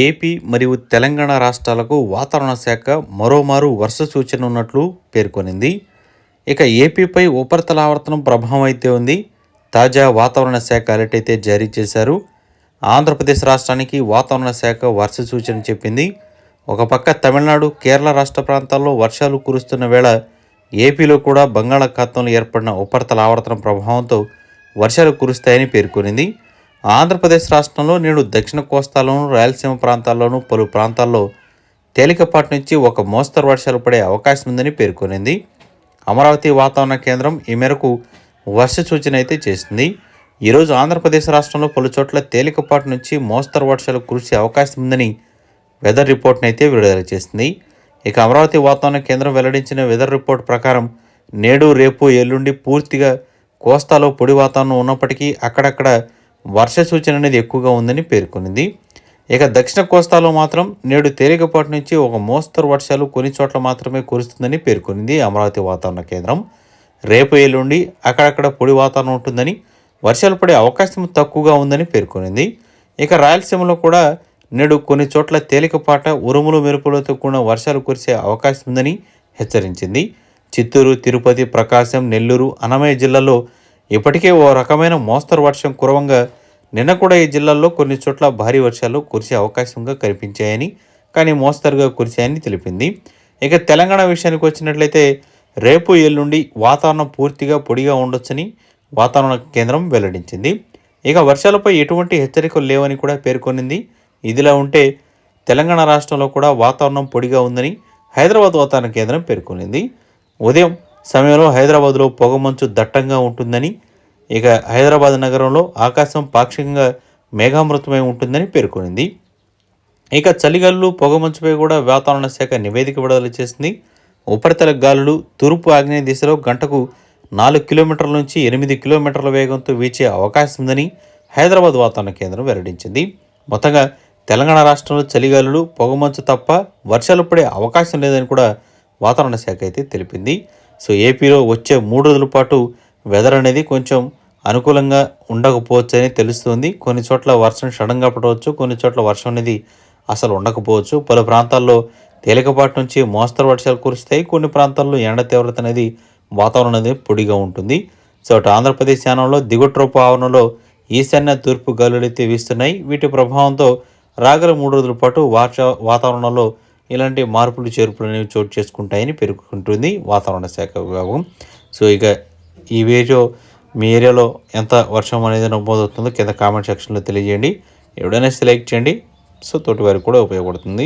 AP మరియు తెలంగాణ రాష్ట్రాలకు వాతావరణ శాఖ మరోమారు వర్ష సూచన ఉన్నట్లు పేర్కొనింది. ఇక ఏపీపై ఉపరితల ఆవర్తనం ప్రభావం అయితే ఉంది. తాజా వాతావరణ శాఖ అలర్ట్ అయితే జారీ చేశారు. ఆంధ్రప్రదేశ్ రాష్ట్రానికి వాతావరణ శాఖ వర్ష సూచన చెప్పింది. ఒక పక్క తమిళనాడు కేరళ రాష్ట్ర ప్రాంతాల్లో వర్షాలు కురుస్తున్న వేళ ఏపీలో కూడా బంగాళాఖాతంలో ఏర్పడిన ఉపరితల ఆవర్తనం ప్రభావంతో వర్షాలు కురుస్తాయని పేర్కొనింది. ఆంధ్రప్రదేశ్ రాష్ట్రంలో నేడు దక్షిణ కోస్తాలోను రాయలసీమ ప్రాంతాల్లోనూ పలు ప్రాంతాల్లో తేలికపాటి నుంచి ఒక మోస్తరు వర్షాలు పడే అవకాశం ఉందని పేర్కొనింది. అమరావతి వాతావరణ కేంద్రం ఈ మేరకు వర్ష సూచన అయితే చేసింది. ఈరోజు ఆంధ్రప్రదేశ్ రాష్ట్రంలో పలు చోట్ల తేలికపాటి నుంచి మోస్తరు వర్షాలు కురిసే అవకాశం ఉందని వెదర్ రిపోర్ట్ని అయితే విడుదల చేసింది. ఇక అమరావతి వాతావరణ కేంద్రం వెల్లడించిన వెదర్ రిపోర్ట్ ప్రకారం నేడు రేపు ఎల్లుండి పూర్తిగా కోస్తాలో పొడి వాతావరణం ఉన్నప్పటికీ అక్కడక్కడ వర్ష సూచన అనేది ఎక్కువగా ఉందని పేర్కొనింది. ఇక దక్షిణ కోస్తాలో మాత్రం నేడు తేలికపాటి నుంచి ఒక మోస్తరు వర్షాలు కొన్ని చోట్ల మాత్రమే కురుస్తుందని పేర్కొనింది అమరావతి వాతావరణ కేంద్రం. రేపు ఎల్లుండి అక్కడక్కడ పొడి వాతావరణం ఉంటుందని వర్షాలు పడే అవకాశం తక్కువగా ఉందని పేర్కొనింది. ఇక రాయలసీమలో కూడా నేడు కొన్ని చోట్ల తేలికపాట ఉరుములు మెరుపులతో కూడిన వర్షాలు కురిసే అవకాశం ఉందని హెచ్చరించింది. చిత్తూరు తిరుపతి ప్రకాశం నెల్లూరు అన్నమయ్య జిల్లాలో ఇప్పటికే ఓ రకమైన మోస్తరు వర్షం కురవంగా నిన్న కూడా ఈ జిల్లాల్లో కొన్ని చోట్ల భారీ వర్షాలు కురిసే అవకాశంగా కనిపించాయని కానీ మోస్తరుగా కురిశాయని తెలిపింది. ఇక తెలంగాణ విషయానికి వచ్చినట్లయితే రేపు ఎల్లుండి వాతావరణం పూర్తిగా పొడిగా ఉండొచ్చని వాతావరణ కేంద్రం వెల్లడించింది. ఇక వర్షాలపై ఎటువంటి హెచ్చరికలు లేవని కూడా పేర్కొనింది. ఇదిలా ఉంటే తెలంగాణ రాష్ట్రంలో కూడా వాతావరణం పొడిగా ఉందని హైదరాబాద్ వాతావరణ కేంద్రం పేర్కొనింది. ఉదయం సమయంలో హైదరాబాద్లో పొగమంచు దట్టంగా ఉంటుందని ఇక హైదరాబాద్ నగరంలో ఆకాశం పాక్షికంగా మేఘామృతమై ఉంటుందని పేర్కొనింది. ఇక చలిగాలులు పొగమంచుపై కూడా వాతావరణ శాఖ నివేదిక విడుదల చేసింది. ఉపరితల గాలులు తూర్పు ఆగ్నేయ దిశలో గంటకు నాలుగు కిలోమీటర్ల నుంచి ఎనిమిది కిలోమీటర్ల వేగంతో వీచే అవకాశం ఉందని హైదరాబాద్ వాతావరణ కేంద్రం వెల్లడించింది. మొత్తంగా తెలంగాణ రాష్ట్రంలో చలిగాలులు పొగమంచు తప్ప వర్షాలు పడే అవకాశం లేదని కూడా వాతావరణ శాఖ అయితే తెలిపింది. సో ఏపీలో వచ్చే మూడు రోజుల పాటు వెదర్ అనేది కొంచెం అనుకూలంగా ఉండకపోవచ్చని తెలుస్తుంది. కొన్ని చోట్ల వర్షం సడన్గా పడవచ్చు కొన్ని చోట్ల వర్షం అనేది అసలు ఉండకపోవచ్చు. పలు ప్రాంతాల్లో తేలికపాటి నుంచి మోస్తరు వర్షాలు కురుస్తాయి. కొన్ని ప్రాంతాల్లో ఎండ తీవ్రత అనేది వాతావరణం అనేది పొడిగా ఉంటుంది. సో అటు ఆంధ్రప్రదేశ్ యానంలో దిగుట్రోపు ఆవరణలో ఈశాన్య తూర్పు గాలులు అయితే వీస్తున్నాయి. వీటి ప్రభావంతో రాగల మూడు రోజుల పాటు వార్ష వాతావరణంలో ఇలాంటి మార్పులు చేర్పులు అనేవి చోటు చేసుకుంటాయని పేర్కొంటుంది వాతావరణ శాఖ విభాగం. సో ఇక ఈ వీడియో మీ ఏరియాలో ఎంత వర్షం అనేది నమోదవుతుందో కింద కామెంట్ సెక్షన్లో తెలియజేయండి. ఎవడైనా సెలెక్ట్ చేయండి. సో తోటి వారికి కూడా ఉపయోగపడుతుంది.